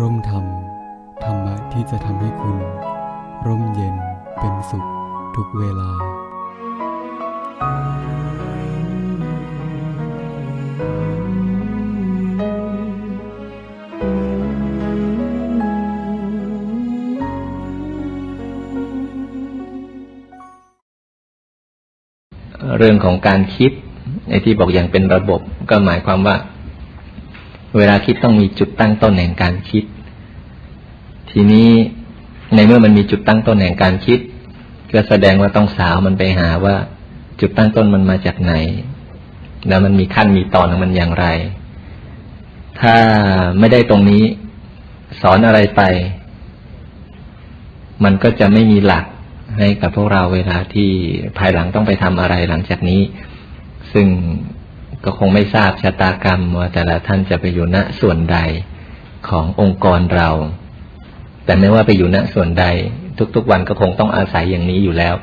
ร่มธรรม ธรรมะที่จะทำให้คุณ ร่มเย็นเป็นสุขทุกเวลา เรื่องของการคิดไอ้ที่บอกอย่างเป็นระบบก็หมายความว่า เวลาคิดต้องมีจุดตั้งต้นแห่งการคิด ทีนี้ในเมื่อมันมีจุดตั้งต้นแห่งการคิด ก็แสดงว่าต้องสาวมันไปหาว่า จุดตั้งต้นมันมาจากไหน แล้วมันมีขั้นมีตอนของมันอย่างไร ถ้าไม่ได้ตรงนี้ สอนอะไรไป มันก็จะไม่มีหลักให้กับพวกเราเวลาที่ภายหลังต้องไปทำอะไรหลังจากนี้ ซึ่ง ก็คงไม่ทราบชะตากรรมว่าแต่ละท่านจะไปอยู่ณส่วนใดขององค์กรเรา แต่ไม่ว่าไปอยู่ณส่วนใด ทุกๆวันก็คงต้องอาศัยอย่างนี้อยู่แล้ว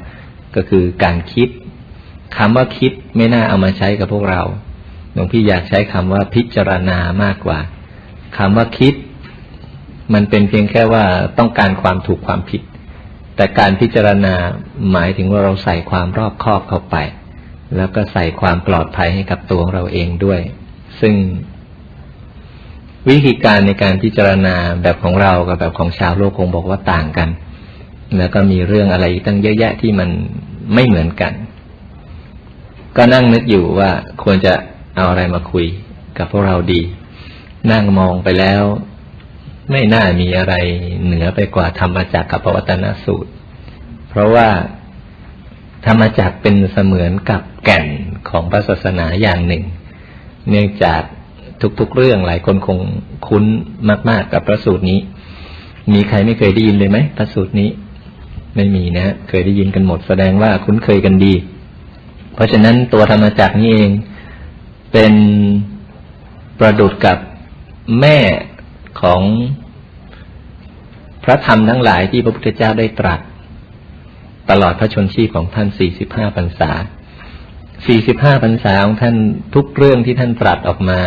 ก็คือการคิดคำว่าคิดไม่น่าเอามาใช้กับพวกเราหลวงพี่อยากใช้คำว่าพิจารณามากกว่าคำว่าคิด มันเป็นเพียงแค่ว่าต้องการความถูกความผิด แต่การพิจารณาหมายถึงว่าเราใส่ความรอบคอบเข้าไป แล้วก็ใส่ความปลอดภัยให้กับตัวของเราเองด้วย ซึ่ง วิธีการในการพิจารณาแบบของเรากับแบบของชาวโลกคงบอกว่าต่างกัน แล้วก็มีเรื่องอะไรตั้งเยอะแยะที่มันไม่เหมือนกัน ก็นั่งนึกอยู่ว่าควรจะเอาอะไรมาคุยกับพวกเราดี นั่งมองไปแล้ว ไม่น่ามีอะไรเหนือไปกว่าธรรมจักรกับปวัตนสูตร เพราะว่า ธรรมจักรเป็นเสมือนกับแก่นของพระศาสนาอย่างหนึ่ง เนื่องจากทุกๆเรื่องหลายคนคงคุ้นมากๆกับพระสูตรนี้ มีใครไม่เคยได้ยินเลยไหมพระสูตรนี้ ไม่มีนะ เคยได้ยินกันหมดแสดงว่าคุ้นเคยกันดี เพราะฉะนั้นตัวธรรมจักรนี้เองเป็นประดุดกับแม่ของพระธรรมทั้งหลายที่พระพุทธเจ้าได้ตรัส ตลอดพระชนชีพของท่าน 45พรรษา 45พรรษาของท่านทุกเรื่องที่ท่านตรัสออกมา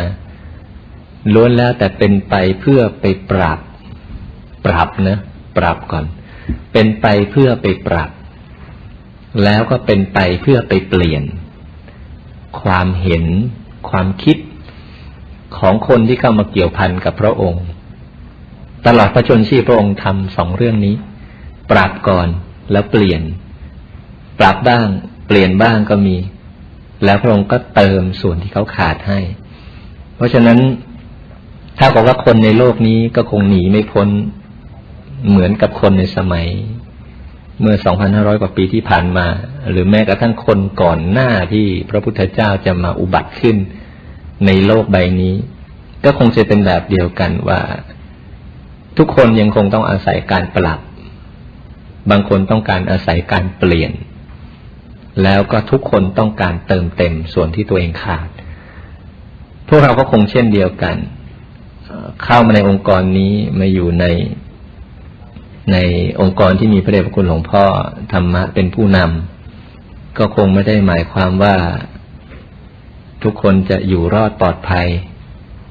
ล้วนแล้วแต่เป็นไปเพื่อไปปรับ ปรับนะ ปรับก่อน เป็นไปเพื่อไปปรับ แล้วก็เป็นไปเพื่อไปเปลี่ยน ความเห็น ความคิดของคนที่เข้ามาเกี่ยวพันกับพระองค์ ตลอดพระชนชีพพระองค์ทำสองเรื่องนี้ ปรับก่อน แล้วเปลี่ยน ปรับบ้าง เปลี่ยนบ้างก็มี แล้วพระองค์ก็เติมส่วนที่เขาขาดให้ เพราะฉะนั้นถ้าบอกว่าคนในโลกนี้ก็คงหนีไม่พ้นเหมือนกับคนในสมัย เมื่อ 2,500 กว่าปีที่ผ่านมา หรือแม้กระทั่งคนก่อนหน้าที่พระพุทธเจ้าจะมาอุบัติขึ้นในโลกใบนี้ ก็คงจะเป็นแบบเดียวกันว่า ทุกคนยังคงต้องอาศัยการปรับ บางคนต้องการอาศัยการเปลี่ยน แล้วก็ทุกคนต้องการเติมเต็มส่วนที่ตัวเองขาด พวกเราก็คงเช่นเดียวกันเอ่อเข้ามาในองค์กรนี้มาอยู่ในในองค์กรที่มีพระเดชพระคุณหลวงพ่อธรรมะเป็นผู้นำก็คงไม่ได้หมายความว่าทุกคนจะอยู่รอดปลอดภัย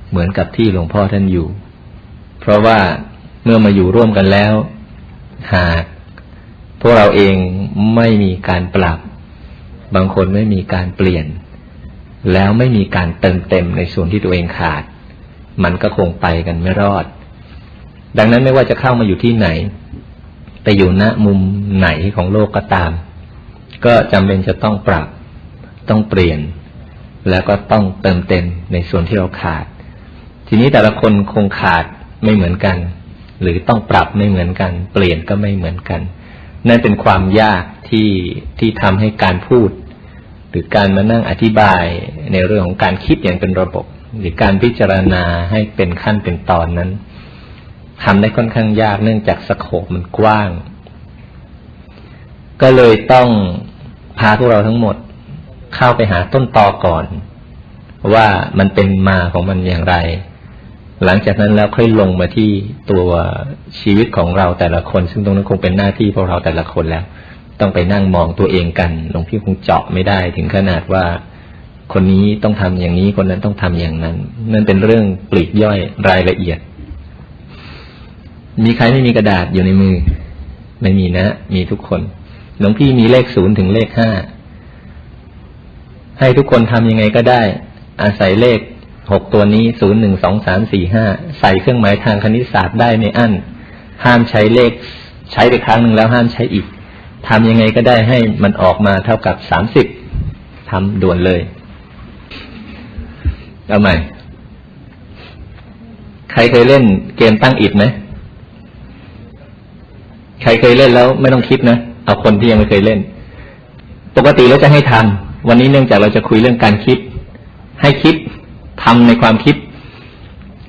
เหมือนกับที่หลวงพ่อท่านอยู่ เพราะว่าเมื่อมาอยู่ร่วมกันแล้ว หาก พวกเราเองไม่มีการปรับ บางคนไม่มีการเปลี่ยน แล้วไม่มีการเติมเต็มในส่วนที่ตัวเองขาด มันก็คงไปกันไม่รอด ดังนั้นไม่ว่าจะเข้ามาอยู่ที่ไหน ไปอยู่ณมุมไหนของโลกก็ตาม ก็จำเป็นจะต้องปรับ ต้องเปลี่ยน แล้วก็ต้องเติมเต็มในส่วนที่เราขาด ทีนี้แต่ละคนคงขาดไม่เหมือนกัน หรือต้องปรับไม่เหมือนกัน เปลี่ยนก็ไม่เหมือนกัน นั่นเป็นความยากที่ที่ทำให้การพูด หรือการมานั่งอธิบายในเรื่องของการคิดอย่างเป็นระบบ หรือการพิจารณาให้เป็นขั้นเป็นตอนนั้นทำได้ค่อนข้างยากเนื่องจากสโคปมันกว้าง ก็เลยต้องพาพวกเราทั้งหมดเข้าไปหาต้นตอก่อน ว่ามันเป็นมาของมันอย่างไร หลังจากนั้นแล้วค่อยลงมาที่ตัวชีวิตของเราแต่ละคน ซึ่งตรงนั้นคงเป็นหน้าที่พวกเราแต่ละคนแล้ว ต้องไปนั่งมองตัวเองกันหลวงพี่คงเจาะไม่ได้ถึงขนาดว่า คนนี้ต้องทำอย่างนี้คนนั้นต้องทำอย่างนั้น นั่นเป็นเรื่องปลีกย่อยรายละเอียด มีใครไม่มีกระดาษอยู่ในมือ ไม่มีนะ มีทุกคนหลวงพี่มีเลขศูนย์ถึงเลขห้าให้ทุกคนทำยังไงก็ได้ อาศัยเลข หกตัวนี้ศูนย์หนึ่งสองสามสี่ห้าใส่เครื่องหมายทางคณิตศาสตร์ได้ไม่อั้น ห้ามใช้เลขใช้ไปครั้งหนึ่งแล้วห้ามใช้อีกทำยังไงก็ได้ให้มันออกมาเท่ากับสามสิบทำด่วนเลย เอาใหม่ ใครเคยเล่นเกมตั้งอิดไหมใครเคยเล่นแล้วไม่ต้องคิดนะ เอาคนที่ยังไม่เคยเล่น ปกติเราจะให้ทำวันนี้เนื่องจากเราจะคุยเรื่องการคิด ให้คิด ทำในความคิด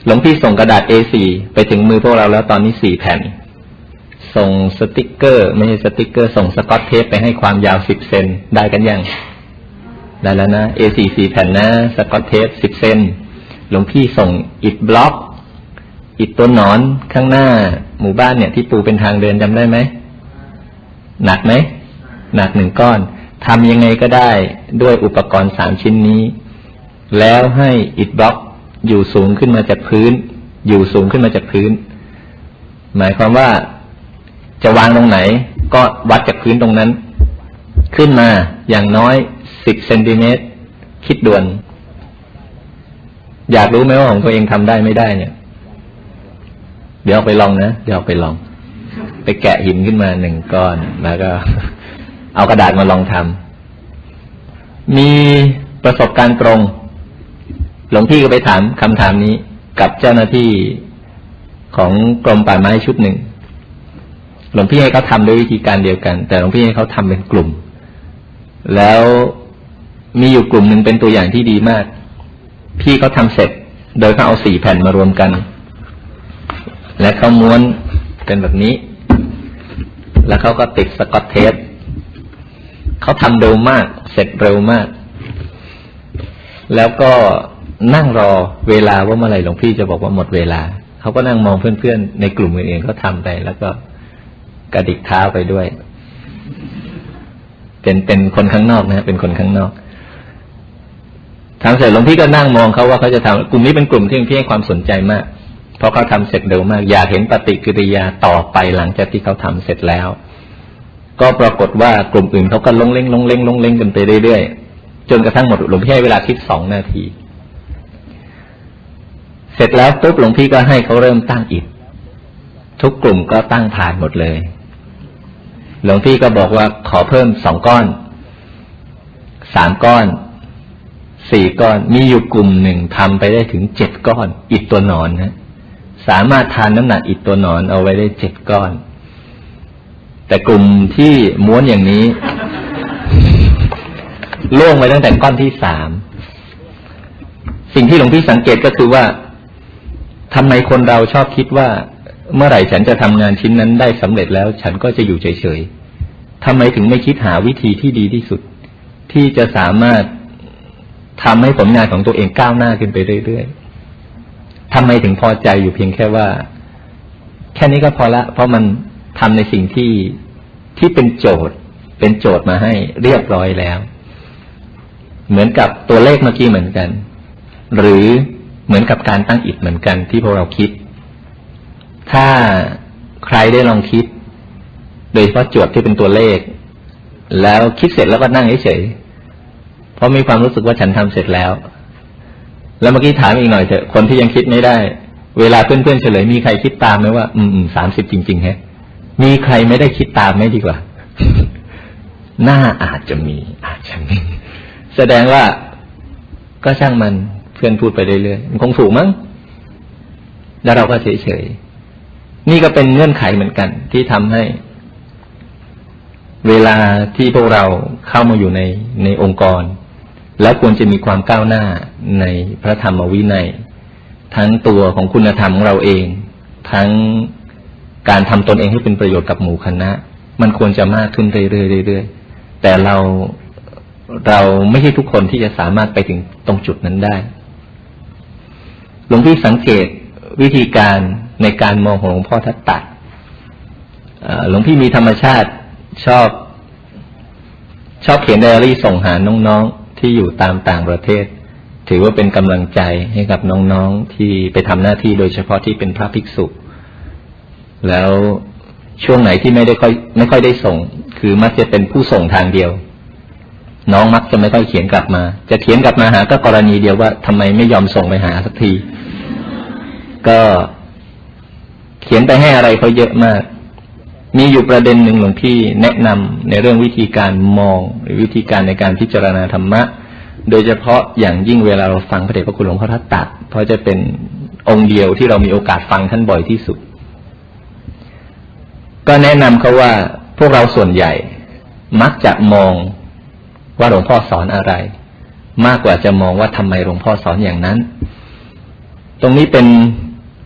หลวงพี่ส่งกระดาษ A4 ไปถึงมือพวกเราแล้วตอนนี้สี่แผ่น ส่งสติกเกอร์ ไม่ใช่สติกเกอร์ ส่งสกอตเทปไปให้ความยาวสิบเซนได้กันยังได้แล้วนะ A4 สี่แผ่นนะสกอตเทปสิบเซนหลวงพี่ส่งอิฐบล็อกอิฐตัวหนอนข้างหน้า หมู่บ้านเนี่ยที่ปูเป็นทางเดินจำได้ไหมหนักไหมหนักหนึ่งก้อนทำยังไงก็ได้ด้วยอุปกรณ์สามชิ้นนี้ แล้วให้อิฐบล็อกอยู่สูงขึ้นมาจากพื้น อยู่สูงขึ้นมาจากพื้น หมายความว่าจะวางตรงไหน ก็วัดจากพื้นตรงนั้น ขึ้นมาอย่างน้อยสิบเซนติเมตรคิดด่วน อยากรู้ไหมว่าของตัวเองทำได้ไม่ได้เนี่ย เดี๋ยวไปลองนะ เดี๋ยวไปลอง ไปแกะหินขึ้นมาหนึ่งก้อน แล้วก็ เอากระดาษมาลองทำมีประสบการณ์ตรง หลวงพี่ก็ไปถามคำถามนี้ กับเจ้าหน้าที่ของกรมป่าไม้ชุดหนึ่ง หลวงพี่ให้เขาทำด้วยวิธีการเดียวกัน แต่หลวงพี่ให้เขาทำเป็นกลุ่ม แล้วมีอยู่กลุ่มหนึ่งเป็นตัวอย่างที่ดีมาก พี่เขาทำเสร็จ โดยเขาเอาสี่แผ่นมารวมกัน และเขาม้วนเป็นแบบนี้ แล้วเขาก็ติดสกอตเทปเขาทำเร็วมาก เสร็จเร็วมาก แล้วก็ นั่งรอเวลาว่าเมื่อไหร่หลวงพี่จะบอกว่าหมดเวลา เขาก็นั่งมองเพื่อนๆในกลุ่มอื่นๆเขาทำไป แล้วก็กระดิกเท้าไปด้วย เป็นเป็นคนข้างนอกนะเป็นคนข้างนอกทำเสร็จหลวงพี่ก็นั่งมองเขาว่าเขาจะทำกลุ่มนี้เป็นกลุ่มที่หลวงพี่ให้ความสนใจมากเพราะเขาทำเสร็จเร็วมาก อยากเห็นปฏิกิริยาต่อไปหลังจากที่เขาทำเสร็จแล้ว ก็ปรากฏว่ากลุ่มอื่นเขาก็ลงเล้งลงเล้งลงเล้งกันไปเรื่อยๆจนกระทั่งหมดหลวงพี่ให้เวลาคิดสองนาที เสร็จแล้วปุ๊บหลวงพี่ก็ให้เขาเริ่มตั้งอิฐทุกกลุ่มก็ตั้งผ่านหมดเลย หลวงพี่ก็บอกว่าขอเพิ่มสองก้อน สามก้อน สี่ก้อน มีอยู่กลุ่มหนึ่งทำไปได้ถึงเจ็ดก้อน อิฐตัวหนอนนะ สามารถทานน้ำหนักอิฐตัวหนอนเอาไว้ได้เจ็ดก้อน แต่กลุ่มที่ม้วนอย่างนี้ ล่วงไปตั้งแต่ก้อนที่สาม สิ่งที่หลวงพี่สังเกตก็คือว่า ทำไมคนเราชอบคิดว่า เมื่อไหร่ฉันจะทำงานชิ้นนั้นได้สำเร็จแล้ว ฉันก็จะอยู่เฉยๆทำไมถึงไม่คิดหาวิธีที่ดีที่สุด ที่จะสามารถทำให้ผลงานของตัวเองก้าวหน้าขึ้นไปเรื่อยๆทำไมถึงพอใจอยู่เพียงแค่ว่า แค่นี้ก็พอละ เพราะมันทำในสิ่งที่ที่เป็นโจทย์ เป็นโจทย์มาให้เรียบร้อยแล้ว เหมือนกับตัวเลขเมื่อกี้เหมือนกัน หรือ เหมือนกับการตั้งอิฐเหมือนกันที่พวกเราคิด ถ้าใครได้ลองคิด โดยเฉพาะจทย์ที่เป็นตัวเลข แล้วคิดเสร็จแล้วก็นั่งเฉยเพราะมีความรู้สึกว่าฉันทำเสร็จแล้ว แล้วเมื่อกี้ถามอีกหน่อยเถอะคนที่ยังคิดไม่ได้ เวลาเพื่อนๆเฉลยมีใครคิดตามไหมว่า อืมสามสิบจริงๆฮะมีใครไม่ได้คิดตามไหมดีกว่าน้าอาจจะมี อาจจะมี แสดงว่าก็ช่างมัน พื่อนพูดไปเรื่อยๆมันคงถูกมั้งแล้วเราก็เฉยๆนี่ก็เป็นเงื่อนไขเหมือนกัน ที่ทำให้ เวลาที่พวกเราเข้ามาอยู่ในในองค์กร แล้วควรจะมีความก้าวหน้าในพระธรรมวินัย ทั้งตัวของคุณธรรมของเราเอง ทั้งการทำตนเองให้เป็นประโยชน์กับหมู่คณะ มันควรจะมากขึ้นเรื่อยๆเรื่อยๆแต่เราเราไม่ใช่ทุกคนที่จะสามารถไปถึงตรงจุดนั้นได้ หลวงพี่สังเกตวิธีการในการมองของหลวงพ่อทัตตะหลวงพี่มีธรรมชาติชอบ ชอบเขียนไดอารี่ส่งหาน้องๆที่อยู่ตามต่างประเทศ ถือว่าเป็นกำลังใจให้กับน้องๆที่ไปทำหน้าที่โดยเฉพาะที่เป็นพระภิกษุ แล้วช่วงไหนที่ไม่ได้ค่อยไม่ค่อยได้ส่ง คือมักจะเป็นผู้ส่งทางเดียว น้องมักจะไม่ค่อยเขียนกลับมา จะเขียนกลับมาหา ก็กรณีเดียวว่าทำไมไม่ยอมส่งไปหาสักที ก็เขียนไปให้อะไรเขาเยอะมาก มีอยู่ประเด็นหนึ่งหลวงพี่แนะนำในเรื่องวิธีการมอง หรือวิธีการในการพิจารณาธรรมะ โดยเฉพาะอย่างยิ่งเวลาเราฟังพระเดชพระคุณหลวงพ่อทัตตะเพราะจะเป็นองค์เดียวที่เรามีโอกาสฟังท่านบ่อยที่สุด ก็แนะนำเขาว่าพวกเราส่วนใหญ่ มักจะมอง ว่าหลวงพ่อสอนอะไร มากกว่าจะมองว่าทำไมหลวงพ่อสอนอย่างนั้น ตรงนี้เป็น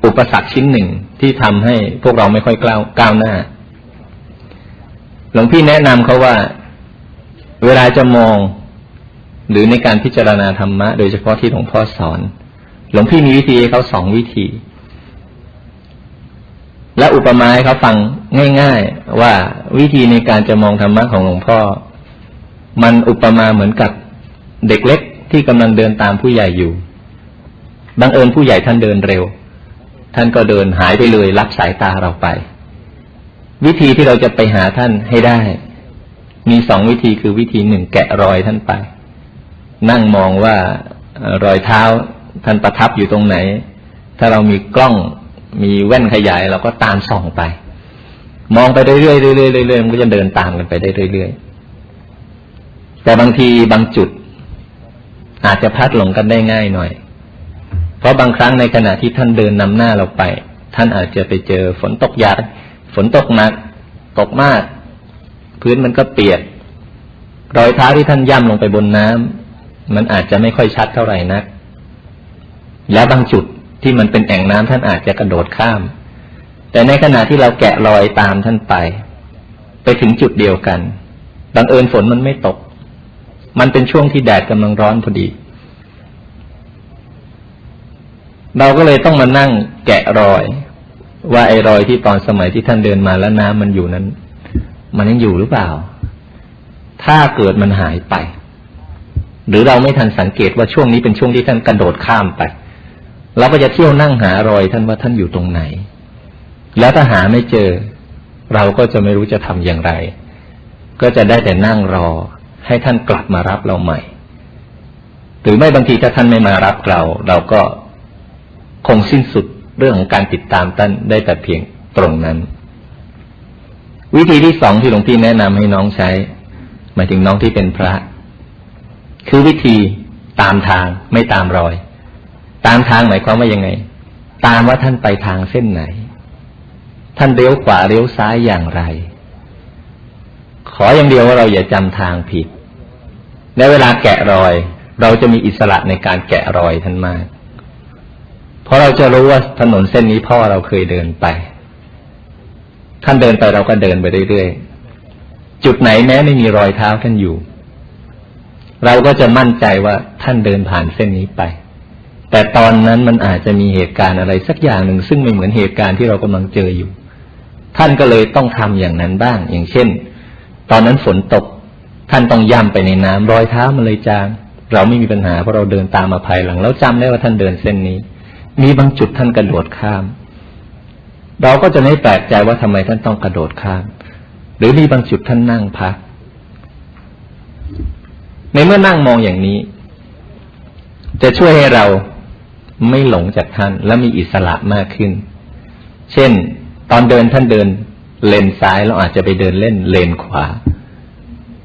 อุปสรรคชิ้นหนึ่งที่ทำให้พวกเราไม่ค่อยกล้าก้าวหน้า หลวงพี่แนะนำเขาว่าเวลาจะมอง หรือในการพิจารณาธรรมะ โดยเฉพาะที่หลวงพ่อสอน หลวงพี่มีวิธีเขาสองวิธี และอุปมาให้เขาฟังง่าย ๆ ว่าวิธีในการจะมองธรรมะของหลวงพ่อ มันอุปมาเหมือนกับเด็กเล็กที่กำลังเดินตามผู้ใหญ่อยู่ บังเอิญผู้ใหญ่ท่านเดินเร็ว ท่านก็เดินหายไปเลยรับสายตาเราไป วิธีที่เราจะไปหาท่านให้ได้ มีสองวิธีคือวิธีหนึ่งแกะรอยท่านไป นั่งมองว่ารอยเท้าท่านประทับอยู่ตรงไหน ถ้าเรามีกล้องมีแว่นขยายเราก็ตามส่องไป มองไปเรื่อยๆเรื่อยๆเรื่อยๆมันก็จะเดินตามกันไปได้เรื่อยๆ แต่บางทีบางจุด อาจจะพลาดหลงกันได้ง่ายหน่อย เพราะบางครั้งในขณะที่ท่านเดินนำหน้าเราไป ท่านอาจจะไปเจอฝนตกหยาดฝนตกหนัก ตกมาก พื้นมันก็เปียก รอยเท้าที่ท่านย่ำลงไปบนน้ำมันอาจจะไม่ค่อยชัดเท่าไหร่นัก และบางจุดที่มันเป็นแอ่งน้ำท่านอาจจะกระโดดข้าม แต่ในขณะที่เราแกะรอยตามท่านไป ไปถึงจุดเดียวกันบังเอิญฝนมันไม่ตก มันเป็นช่วงที่แดดกำลังร้อนพอดี เราก็เลยต้องมานั่งแกะรอย ว่าไอ้รอยที่ตอนสมัยที่ท่านเดินมาแล้วน้ำมันอยู่นั้น มันยังอยู่หรือเปล่า ถ้าเกิดมันหายไป หรือเราไม่ทันสังเกตว่าช่วงนี้เป็นช่วงที่ท่านกระโดดข้ามไปเราก็จะเที่ยวนั่งหารอยท่านว่าท่านอยู่ตรงไหน แล้วถ้าหาไม่เจอ เราก็จะไม่รู้จะทำอย่างไร ก็จะได้แต่นั่งรอ ให้ท่านกลับมารับเราใหม่ หรือไม่บางทีถ้าท่านไม่มารับเรา เราก็คงสิ้นสุดเรื่องของการติดตามท่านได้แต่เพียงตรงนั้น วิธีที่สองที่หลวงพี่แนะนำให้น้องใช้ หมายถึงน้องที่เป็นพระ คือวิธีตามทางไม่ตามรอย ตามทางหมายความว่ายังไง ตามว่าท่านไปทางเส้นไหน ท่านเลี้ยวขวาเลี้ยวซ้ายอย่างไร ขออย่างเดียวว่าเราอย่าจำทางผิด ในเวลาแกะรอย เราจะมีอิสระในการแกะรอยท่านมาก เพราะเราจะรู้ว่าถนนเส้นนี้พ่อเราเคยเดินไป ท่านเดินไปเราก็เดินไปเรื่อยๆ จุดไหนแม้ไม่มีรอยเท้าท่านอยู่ เราก็จะมั่นใจว่าท่านเดินผ่านเส้นนี้ไป แต่ตอนนั้นมันอาจจะมีเหตุการณ์อะไรสักอย่างหนึ่ง ซึ่งไม่เหมือนเหตุการณ์ที่เรากำลังเจออยู่ ท่านก็เลยต้องทำอย่างนั้นบ้าง อย่างเช่น ตอนนั้นฝนตก ท่านต้องย่ำไปในน้ำรอยเท้ามันเลยจางเราไม่มีปัญหาเพราะเราเดินตามมาภายหลัง แล้วจำได้ว่าท่านเดินเส้นนี้ มีบางจุดท่านกระโดดข้าม เราก็จะไม่แปลกใจว่าทำไมท่านต้องกระโดดข้าม หรือมีบางจุดท่านนั่งพัก ในเมื่อนั่งมองอย่างนี้ จะช่วยให้เราไม่หลงจากท่านและมีอิสระมากขึ้น เช่น ตอนเดินท่านเดินเลนซ้ายเราอาจจะไปเดินเล่นเลนขวา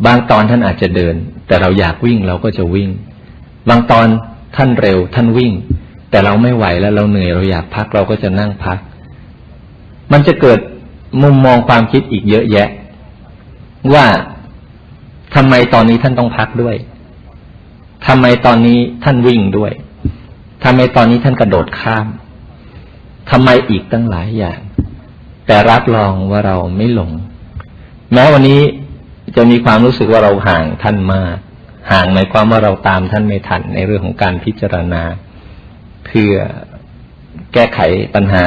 บางตอนท่านอาจจะเดิน แต่เราอยากวิ่งเราก็จะวิ่ง บางตอนท่านเร็วท่านวิ่ง แต่เราไม่ไหวแล้วเราเหนื่อยเราอยากพักเราก็จะนั่งพัก มันจะเกิดมุมมองความคิดอีกเยอะแยะ ว่าทำไมตอนนี้ท่านต้องพักด้วยทำไมตอนนี้ท่านวิ่งด้วยทำไมตอนนี้ท่านกระโดดข้ามทำไมอีกตั้งหลายอย่าง แต่รับรองว่าเราไม่หลง แม้วันนี้ จะมีความรู้สึกว่าเราห่างท่านมาก ห่างในความว่าเราตามท่านไม่ทันในเรื่องของการพิจารณา เพื่อแก้ไขปัญหา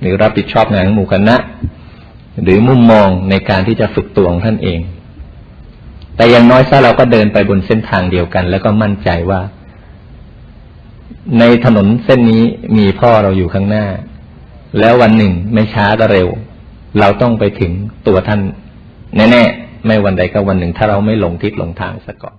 หรือรับผิดชอบงานของหมู่คณะ หรือมุมมองในการที่จะฝึกตัวของท่านเอง แต่อย่างน้อยซะเราก็เดินไปบนเส้นทางเดียวกัน แล้วก็มั่นใจว่า ในถนนเส้นนี้มีพ่อเราอยู่ข้างหน้า แล้ววันหนึ่งไม่ช้าก็เร็ว เราต้องไปถึงตัวท่านแน่ๆ ไม่วันใดก็วันหนึ่ง ถ้าเราไม่หลงทิศหลงทางซะก่อน